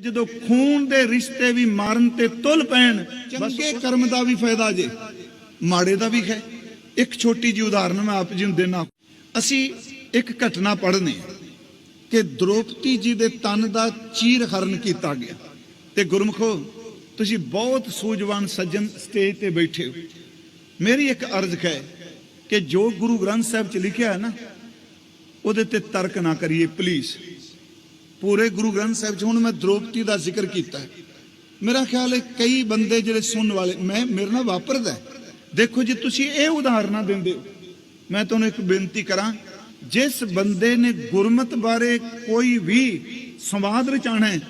ਜਦੋਂ ਖੂਨ ਦੇ ਰਿਸ਼ਤੇ ਵੀ ਮਾਰਨ ਤੇ ਤੁਲ ਪੈਣ ਚੰਗੇ ਕਰਮ ਦਾ ਵੀ ਫਾਇਦਾ ਜੇ। ਮਾੜੇ ਦਾ ਵੀ ਹੈ ਇੱਕ ਛੋਟੀ ਜੀ ਉਦਾਹਰਨ ਮੈਂ ਆਪ ਜੀ ਨੂੰ ਦੇਣਾ ਅਸੀਂ ਇੱਕ ਘਟਨਾ ਪੜ੍ਹਨੇ ਕਿ ਦ੍ਰੋਪਦੀ ਜੀ ਦੇ ਤਨ ਦਾ ਚੀਰ ਹਰਨ ਕੀਤਾ ਗਿਆ। ਤੇ ਗੁਰਮਖੋ ਤੁਸੀਂ ਬਹੁਤ ਸੂਝਵਾਨ ਸੱਜਣ ਸਟੇਜ ਤੇ ਬੈਠੇ ਹੋ। ਮੇਰੀ ਇੱਕ ਅਰਜ਼ ਹੈ ਕਿ ਜੋ ਗੁਰੂ ਗ੍ਰੰਥ ਸਾਹਿਬ ਚ ਲਿਖਿਆ ਹੈ ਨਾ ਉਹਦੇ ਤੇ ਤਰਕ ਨਾ ਕਰੀਏ ਪਲੀਜ਼ ਪੂਰੇ ਗੁਰੂ ਗ੍ਰੰਥ ਸਾਹਿਬ 'ਚ ਹੁਣ ਮੈਂ ਦ੍ਰੋਪਦੀ ਦਾ ਜ਼ਿਕਰ ਕੀਤਾ ਮੇਰਾ ਖਿਆਲ ਹੈ ਕਈ ਬੰਦੇ ਜਿਹੜੇ ਸੁਣਨ ਵਾਲੇ, ਮੈਂ, ਮੇਰੇ ਨਾਲ ਵਾਪਰਦਾ ਦੇਖੋ ਜੀ, ਤੁਸੀਂ ਇਹ ਉਦਾਹਰਨਾਂ ਦਿੰਦੇ ਹੋ। ਮੈਂ ਤੁਹਾਨੂੰ ਇੱਕ ਬੇਨਤੀ ਕਰਾਂ, ਜਿਸ ਬੰਦੇ ਨੇ ਗੁਰਮਤ ਬਾਰੇ ਕੋਈ ਵੀ ਸੰਵਾਦ ਰਚਾਣਾ ਹੈ,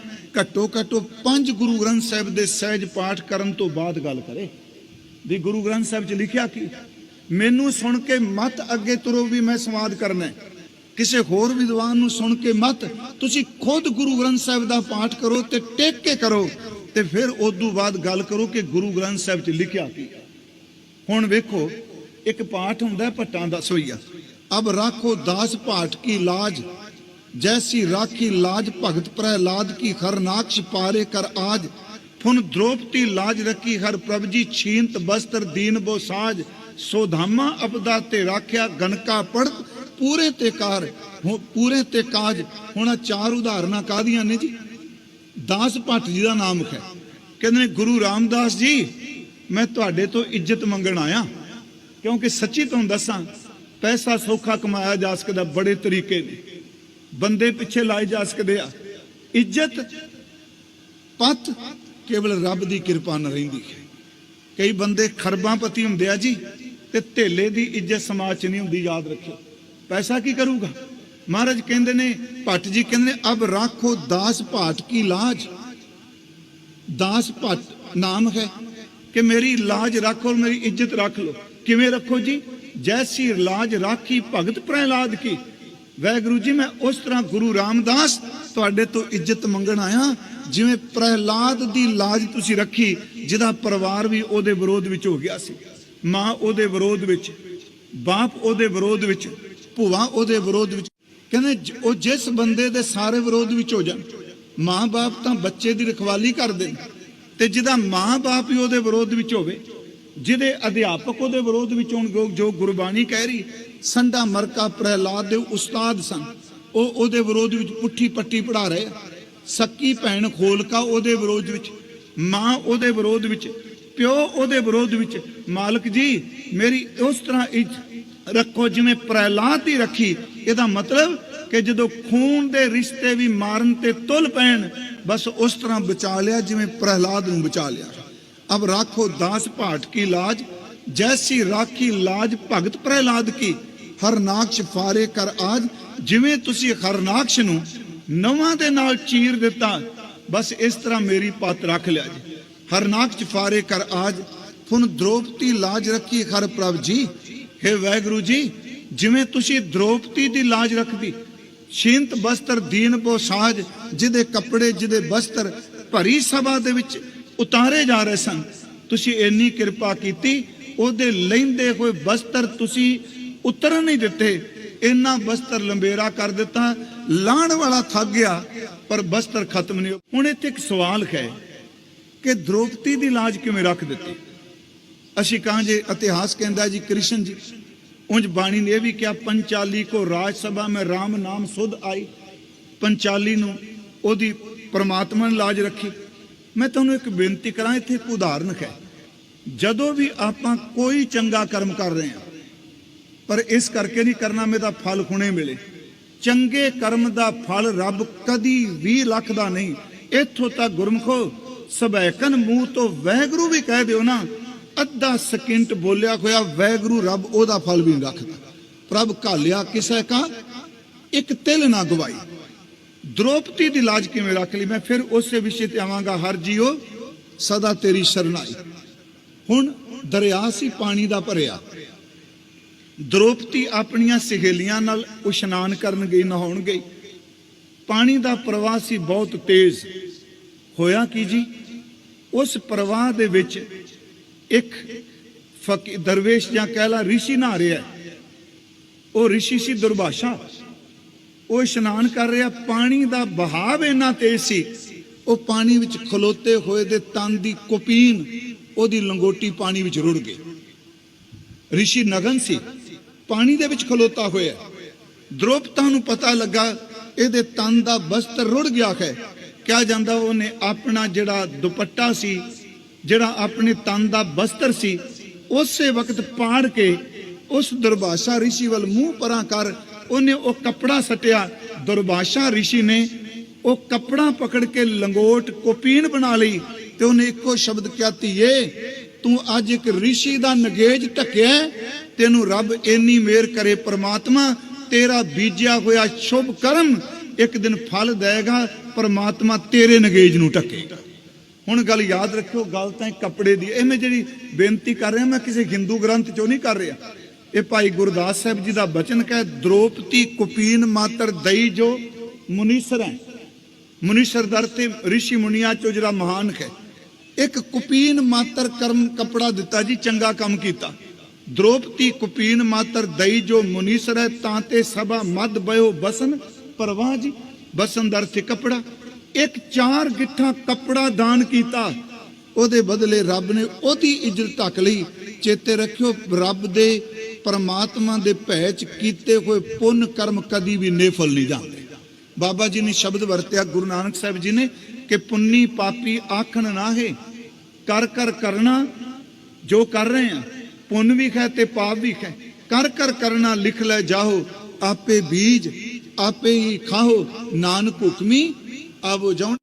ਘੱਟੋ ਘੱਟੋ ਪੰਜ ਗੁਰੂ ਗ੍ਰੰਥ ਸਾਹਿਬ ਦੇ ਸਹਿਜ ਪਾਠ ਕਰਨ ਤੋਂ ਬਾਅਦ ਗੱਲ ਕਰੇ। ਵੀ ਗੁਰੂ ਗ੍ਰੰਥ ਸਾਹਿਬ 'ਚ ਲਿਖਿਆ ਕੀ? ਮੈਨੂੰ ਸੁਣ ਕੇ ਮਤ ਅੱਗੇ ਤੁਰੋ ਵੀ ਮੈਂ ਸੰਵਾਦ ਕਰਨਾ ਹੈ। ਕਿਸੇ ਹੋਰ ਵਿਦਵਾਨ ਨੂੰ ਸੁਣ ਕੇ ਮਤ, ਤੁਸੀਂ ਖੁਦ ਗੁਰੂ ਗ੍ਰੰਥ ਸਾਹਿਬ ਦਾ ਪਾਠ ਕਰੋ ਤੇ ਟੇਕ ਕੇ ਕਰੋ। ਤੇ ਫਿਰ ਉਦੋਂ ਬਾਅਦ ਗੱਲ ਕਰੋ ਕਿ ਗੁਰੂ ਗ੍ਰੰਥ ਸਾਹਿਬ 'ਚ ਲਿਖਿਆ ਕੀ ਹੁਣ ਵੇਖੋ, ਇੱਕ ਪਾਠ ਹੁੰਦਾ ਭੱਟਾਂ ਦਾ ਸੋਈਆ। ਅਬ ਰਾਖੋ ਦਾਸ ਪਾਠ ਕੀ ਲਾਜ, ਜੈਸੀ ਰਾਖੀ ਲਾਜ ਭਗਤ ਪ੍ਰਹਿਲਾਦ ਕੀ ਖਰਨਾਕਸ਼ ਪਾਰੇ ਕਰ ਆਜ। ਫੁਨ ਦ੍ਰੋਪਤੀ ਲਾਜ ਰੱਖੀ ਹਰ ਪ੍ਰਭ ਜੀ ਛੀਨਤ ਬਸਤਰ ਦੀਨ ਬੋ ਸਾਜ। ਸੋਧਾਮਾ ਅਪਦਾ ਤੇ ਰਾਖਿਆ ਗਨਕਾ ਪੜਤ ਪੂਰੇ ਤੇ ਕਾਰ ਪੂਰੇ ਤੇ ਕਾਜ, ਹੁਣ ਆਹ ਚਾਰ ਉਦਾਹਰਨਾਂ ਕਾਦੀਆਂ ਨੇ ਜੀ? ਦਾਸ ਭੱਟ ਜੀ ਦਾ ਨਾਮ ਹੈ। ਕਹਿੰਦੇ ਨੇ, ਗੁਰੂ ਰਾਮਦਾਸ ਜੀ, ਮੈਂ ਤੁਹਾਡੇ ਤੋਂ ਇੱਜ਼ਤ ਮੰਗਣ ਆਇਆ। ਕਿਉਂਕਿ ਸੱਚੀ ਤੁਹਾਨੂੰ ਦੱਸਾਂ, ਪੈਸਾ ਸੌਖਾ ਕਮਾਇਆ ਜਾ ਸਕਦਾ ਬੜੇ ਤਰੀਕੇ ਨੇ ਬੰਦੇ ਪਿੱਛੇ ਲਾਏ ਜਾ ਸਕਦੇ ਆ। ਇੱਜ਼ਤ, ਪਤ ਕੇਵਲ ਰੱਬ ਦੀ ਕਿਰਪਾ ਨਾਲ ਰਹਿੰਦੀ ਹੈ। ਕਈ ਬੰਦੇ ਖਰਬਾਂ ਪਤੀ ਹੁੰਦੇ ਆ ਜੀ, ਤੇ ਧੇਲੇ ਦੀ ਇੱਜ਼ਤ ਸਮਾਜ 'ਚ ਨਹੀਂ ਹੁੰਦੀ, ਯਾਦ ਰੱਖਿਓ। ਪੈਸਾ ਕੀ ਕਰੂਗਾ? ਮਹਾਰਾਜ ਕਹਿੰਦੇ ਨੇ, ਭੱਟ ਜੀ ਕਹਿੰਦੇ ਨੇ, ਅਬ ਰੱਖੋ ਦਾਸ ਭਾਟ ਕੀ ਲਾਜ। ਦਾਸ ਭੱਟ ਨਾਮ ਹੈ ਕਿ ਮੇਰੀ ਲਾਜ ਰੱਖੋ ਮੇਰੀ ਇੱਜ਼ਤ ਰੱਖ ਲੋ ਕਿਵੇਂ ਰੱਖੋ ਜੀ? ਜੈਸੀ ਲਾਜ ਰਾਖੀ ਭਗਤ ਪ੍ਰਹਿਲਾਦ ਕੀ। ਵੈਗੁਰੂ ਜੀ, ਮੈਂ ਉਸ ਤਰ੍ਹਾਂ ਗੁਰੂ ਰਾਮਦਾਸ ਤੁਹਾਡੇ ਤੋਂ ਇੱਜ਼ਤ ਮੰਗਣ ਆਇਆ, ਜਿਵੇਂ ਪ੍ਰਹਿਲਾਦ ਦੀ ਲਾਜ ਤੁਸੀਂ ਰੱਖੀ, ਜਿਹਦਾ ਪਰਿਵਾਰ ਵੀ ਉਹਦੇ ਵਿਰੋਧ ਵਿੱਚ ਹੋ ਗਿਆ ਸੀ। ਮਾਂ ਉਹਦੇ ਵਿਰੋਧ ਵਿੱਚ, ਬਾਪ ਉਹਦੇ ਵਿਰੋਧ ਵਿੱਚ ਭੂਆ ਉਹਦੇ ਵਿਰੋਧ ਵਿੱਚ, ਕਹਿੰਦੇ ਉਹ ਜਿਸ ਬੰਦੇ ਦੇ ਸਾਰੇ ਵਿਰੋਧ ਵਿੱਚ ਹੋ ਜਾਣ ਮਾਂ-ਬਾਪ ਤਾਂ ਬੱਚੇ ਦੀ ਰਖਵਾਲੀ ਕਰਦੇ ਨੇ ਤੇ ਜਿਹਦਾ ਮਾਂ-ਬਾਪ ਹੀ ਉਹਦੇ ਵਿਰੋਧ ਵਿੱਚ ਹੋਵੇ, ਜਿਹਦੇ ਅਧਿਆਪਕ ਉਹਦੇ ਵਿਰੋਧ ਵਿੱਚ ਹੋਣਗੇ ਜੋ ਗੁਰਬਾਣੀ ਕਹਿ ਰਹੀ, ਸੰਡਾ ਮਰਕਾ ਪ੍ਰਹਿਲਾਦ ਦੇ ਉਸਤਾਦ ਸਨ ਉਹ ਉਹਦੇ ਵਿਰੋਧ ਵਿੱਚ ਪੁੱਠੀ ਪੱਟੀ ਪੜਾ ਰਹੇ ਆ। ਸੱਕੀ ਭੈਣ ਖੋਲਕਾ ਉਹਦੇ ਵਿਰੋਧ ਵਿੱਚ, ਮਾਂ ਉਹਦੇ ਵਿਰੋਧ ਵਿੱਚ, ਪਿਓ ਉਹਦੇ ਵਿਰੋਧ ਵਿੱਚ, ਮਾਲਕ ਜੀ, ਮੇਰੀ ਉਸ ਤਰ੍ਹਾਂ ਇੱਜ਼ਤ ਰੱਖੋ, ਜਿਵੇਂ ਪ੍ਰਹਿਲਾਦ ਦੀ ਰੱਖੀ। ਇਹਦਾ ਮਤਲਬ ਕਿ ਜਦੋਂ ਖੂਨ ਦੇ ਰਿਸ਼ਤੇ ਵੀ ਮਾਰਨ ਤੇ ਤੁਲ ਪੈਣ, ਬਸ ਉਸ ਤਰ੍ਹਾਂ ਬਚਾ ਲਿਆ, ਜਿਵੇਂ ਪ੍ਰਹਿਲਾਦ ਨੂੰ ਬਚਾ ਲਿਆ। ਅਬ ਰਾਖੋ ਦਾਸ ਭਾਟ ਕੀ ਲਾਜ, ਜੈਸੀ ਰਾਖੀ ਲਾਜ ਭਗਤ ਪ੍ਰਹਿਲਾਦ ਕੀ। ਹਰਨਾਕਸ਼ ਫਾਰੇ ਕਰ ਆਜ, ਜਿਵੇਂ ਤੁਸੀਂ ਹਰਨਾਕਸ਼ ਨੂੰ ਨਵਾਂ ਦੇ ਨਾਲ ਚੀਰ ਦਿੱਤਾ, ਬਸ ਇਸ ਤਰ੍ਹਾਂ ਮੇਰੀ ਪੱਤ ਰੱਖ ਲਿਆ ਜੀ। ਹਰਨਾਕਸ਼ ਫਾਰੇ ਕਰ ਆਜ ਫੁਨ ਦ੍ਰੋਪਤੀ ਲਾਜ ਰੱਖੀ ਹਰ ਪ੍ਰਭ ਜੀ। ਹੈ ਵੈਗੁਰੂ ਜੀ, ਜਿਵੇਂ ਤੁਸੀਂ ਦ੍ਰੋਪਤੀ ਦੀ ਲਾਜ ਰੱਖਦੀ ਸ਼ੀਂਤ ਬਸਤਰ ਦੀਨ ਬੋ ਸਾਜ, ਜਿਹਦੇ ਕੱਪੜੇ, ਜਿਹਦੇ ਬਸਤਰ ਭਰੀ ਸਭਾ ਦੇ ਵਿੱਚ ਉਤਾਰੇ ਜਾ ਰਹੇ ਸਨ, ਤੁਸੀਂ ਇੰਨੀ ਕਿਰਪਾ ਕੀਤੀ, ਉਹਦੇ ਲੈਂਦੇ ਹੋਏ ਬਸਤਰ ਤੁਸੀਂ ਉਤਰਨ ਨਹੀਂ ਦਿੱਤੇ, ਇੰਨਾ ਬਸਤਰ ਲੰਬੇਰਾ ਕਰ ਦਿੱਤਾ, ਲਾਣ ਵਾਲਾ ਥੱਕ ਗਿਆ, ਪਰ ਬਸਤਰ ਖਤਮ ਨਹੀਂ ਹੋਇਆ। ਹੁਣ ਇੱਥੇ ਇੱਕ ਸਵਾਲ ਹੈ ਕਿ ਦ੍ਰੋਪਦੀ ਦੀ ਲਾਜ ਕਿਵੇਂ ਰੱਖ ਦਿੱਤੀ ਅਸੀਂ ਕਹਾਂ ਜੇ ਇਤਿਹਾਸ ਕਹਿੰਦਾ ਜੀ, ਕ੍ਰਿਸ਼ਨ ਜੀ, ਉਂਝ ਬਾਣੀ ਨੇ ਇਹ ਵੀ ਕਿਹਾ, ਪੰਚਾਲੀ ਕੋ ਰਾਜ ਸਭਾ ਮੈਂ RAM ਨਾਮ ਸੁਧ ਆਈ। ਪੰਚਾਲੀ ਨੂੰ ਉਹਦੀ ਪਰਮਾਤਮਾ ਨੇ ਲਾਜ ਰੱਖੀ। ਮੈਂ ਤੁਹਾਨੂੰ ਇੱਕ ਬੇਨਤੀ ਕਰਾਂ, ਇੱਥੇ ਇੱਕ ਉਦਾਹਰਨ ਹੈ। ਜਦੋਂ ਵੀ ਆਪਾਂ ਕੋਈ ਚੰਗਾ ਕਰਮ ਕਰ ਰਹੇ ਹਾਂ, ਪਰ ਇਸ ਕਰਕੇ ਨਹੀਂ ਕਰਨਾ ਮੇਰਾ ਫਲ ਹੁਣੇ ਮਿਲੇ। ਚੰਗੇ ਕਰਮ ਦਾ ਫਲ ਰੱਬ ਕਦੀ 20 ਲੱਖ ਦਾ ਨਹੀਂ। ਇੱਥੋਂ ਤੱਕ ਗੁਰਮਖੋ ਸਬੈਕਨ ਮੂੰਹ ਤੋਂ ਵਹਿਗੁਰੂ ਵੀ ਕਹਿ ਦਿਓ ਨਾ ਅੱਧਾ ਸਕਿੰਟ ਬੋਲਿਆ ਹੋਇਆ ਵੈਗਰੂ ਰੱਬ ਉਹਦਾ ਫਲ ਵੀ ਰੱਖਦਾ। ਪ੍ਰਭ ਘਾਲਿਆ ਕਿਸੈ ਕਾ, ਇੱਕ ਤਿਲ ਨਾ ਗਵਾਈ। ਦ੍ਰੋਪਦੀ ਦੀ ਲਾਜ ਕਿਵੇਂ ਰੱਖ ਲਈ? ਮੈਂ ਫਿਰ ਉਸੇ ਵਿਸ਼ੇ ਤੇ ਆਵਾਂਗਾ, ਹਰ ਜੀਓ, ਸਦਾ ਤੇਰੀ ਸ਼ਰਨਾਈ। ਹੁਣ ਦਰਿਆ ਸੀ ਪਾਣੀ ਦਾ ਭਰਿਆ। ਦ੍ਰੋਪਦੀ ਆਪਣੀਆਂ ਸਹੇਲੀਆਂ ਨਾਲ ਉਸ਼ਨਾਨ ਕਰਨ ਗਈ, ਨਹਾਉਣ ਗਈ। ਪਾਣੀ ਦਾ ਪ੍ਰਵਾਹ ਸੀ ਬਹੁਤ ਤੇਜ਼। ਹੋਇਆ ਕੀ ਜੀ? ਉਸ ਪ੍ਰਵਾਹ ਦੇ ਵਿੱਚ ਇੱਕ ਫਕੀ ਦਰਵੇਸ਼ ਜਾਂ ਕਹਿ ਲਾ ਰਿਸ਼ੀ ਨਹਾ ਰਿਹਾ ਉਹ ਰਿਸ਼ੀ ਸੀ ਦੁਰਭਾਸ਼ਾ। ਉਹ ਇਸ਼ਨਾਨ ਕਰ ਰਿਹਾ, ਪਾਣੀ ਦਾ ਬਹਾਵ ਇੰਨਾ ਤੇਜ਼ ਸੀ। ਉਹ ਪਾਣੀ ਵਿੱਚ ਖਲੋਤੇ ਹੋਏ ਦੇ ਤਨ ਦੀ ਕੁਪੀਨ, ਉਹਦੀ ਲੰਗੋਟੀ ਪਾਣੀ ਵਿੱਚ ਰੁੜ ਗਈ। ਰਿਸ਼ੀ ਨਗਨ ਸੀ। ਪਾਣੀ ਦੇ ਵਿੱਚ ਖਲੋਤਾ ਹੋਇਆ। ਦ੍ਰੋਪਤਾ ਨੂੰ ਪਤਾ ਲੱਗਾ, ਇਹਦੇ ਤਨ ਦਾ ਬਸਤਰ ਰੁੜ ਗਿਆ ਹੈ। ਕਿਹਾ ਜਾਂਦਾ ਉਹਨੇ ਆਪਣਾ ਜਿਹੜਾ ਦੁਪੱਟਾ ਸੀ ਜਿਹੜਾ ਆਪਣੇ ਤਨ ਦਾ ਬਸਤਰ ਸੀ, ਉਸੇ ਵਕਤ ਪਾੜ ਕੇ ਉਸ ਦੁਰਭਾਸ਼ਾ ਰਿਸ਼ੀ ਵੱਲ ਮੂੰਹ ਪਰਾਂ ਕਰ, ਉਹਨੇ ਉਹ ਕੱਪੜਾ ਸਟਿਆ। ਦੁਰਭਾਸ਼ਾ ਰਿਸ਼ੀ ਨੇ ਉਹ ਕੱਪੜਾ ਪਕੜ ਕੇ ਲੰਗੋਟ ਕੋਪੀਨ ਬਣਾ ਲਈ ਤੇ ਉਹਨੇ ਇੱਕੋ ਸ਼ਬਦ ਕਿਹਾ, ਧੀਏ, ਤੂੰ ਅੱਜ ਇੱਕ ਰਿਸ਼ੀ ਦਾ ਨਗੇਜ ਢੱਕਿਆ ਤੈਨੂੰ ਰੱਬ ਇੰਨੀ ਮਿਹਰ ਕਰੇ, ਪ੍ਰਮਾਤਮਾ ਤੇਰਾ ਬੀਜਿਆ ਹੋਇਆ ਸ਼ੁਭ ਕਰਮ ਇੱਕ ਦਿਨ ਫਲ ਦੇਗਾ, ਪ੍ਰਮਾਤਮਾ ਤੇਰੇ ਨਗੇਜ ਨੂੰ ਢੱਕੇ। ਹੁਣ ਗੱਲ ਯਾਦ ਰੱਖਿਓ, ਗੱਲ ਤਾਂ ਇਹ ਕੱਪੜੇ ਦੀ ਇਹ ਮੈਂ ਜਿਹੜੀ ਬੇਨਤੀ ਕਰ ਰਿਹਾ, ਮੈਂ ਕਿਸੇ ਹਿੰਦੂ ਗ੍ਰੰਥ ਚੋਂ ਨਹੀਂ ਕਰ ਰਿਹਾ। ਇਹ ਭਾਈ ਗੁਰਦਾਸ ਸਾਹਿਬ ਜੀ ਦਾ ਬਚਨ ਕਹੇ ਦ੍ਰੋਪਤੀ ਕੁਪੀਨ ਮਾਤਰ ਦਈ ਜੋ ਮੁਨੀਸਰ ਹੈ। ਮੁਨੀਸਰ ਦਰ ਤੇ ਰਿਸ਼ੀ ਮੁਨੀਆਂ ਚੋਂ ਜਿਹੜਾ ਮਹਾਨ ਹੈ। ਇੱਕ ਕੁਪੀਨ ਮਾਤਰ ਕਰਮ ਕਪੜਾ ਦਿੱਤਾ ਜੀ, ਚੰਗਾ ਕੰਮ ਕੀਤਾ। ਦ੍ਰੋਪਤੀ ਕੁਪੀਨ ਮਾਤਰ ਦਈ ਜੋ ਮੁਨੀਸਰ ਹੈ, ਤਾਂ ਤੇ ਸਭਾ ਮਦ ਬਇਓ ਬਸਨ, ਪਰਵਾਹ ਜੀ, ਬਸਨ ਦਰ ਤੇ ਕਪੜਾ। ਇੱਕ ਚਾਰ ਗਿੱਠਾਂ ਕੱਪੜਾ ਦਾਨ ਕੀਤਾ। ਉਹਦੇ ਬਦਲੇ ਰੱਬ ਨੇ ਉਹਦੀ ਇੱਜ਼ਤ ਢੱਕ ਲਈ। ਚੇਤੇ ਰੱਖਿਓ, ਰੱਬ ਦੇ, ਪਰਮਾਤਮਾ ਦੇ ਭੈ ਚ ਕੀਤੇ ਹੋਏ ਪੁੰਨ ਕਰਮ ਕਦੀ ਵੀ ਨੇਫਲ ਨਹੀਂ ਜਾਂਦੇ। ਬਾਬਾ ਜੀ ਨੇ ਸ਼ਬਦ ਵਰਤਿਆ, ਗੁਰੂ ਨਾਨਕ ਸਾਹਿਬ ਜੀ ਨੇ ਕਿ ਪੁੰਨੀ ਪਾਪੀ ਆਖਣ ਨਾਹੇ ਕਰ ਕਰ ਕਰਨਾ ਜੋ ਕਰ ਰਹੇ ਆ। ਪੁੰਨ ਵੀ ਖੈ ਤੇ ਪਾਪ ਵੀ ਖੈ। ਕਰ ਕਰ ਕਰਨਾ ਲਿਖ ਲੈ ਜਾਓ ਆਪੇ ਬੀਜ, ਆਪੇ ਹੀ ਖਾਓ ਨਾਨਕ ਹੁਕਮੀ ਆਵੋ ਜਾਉ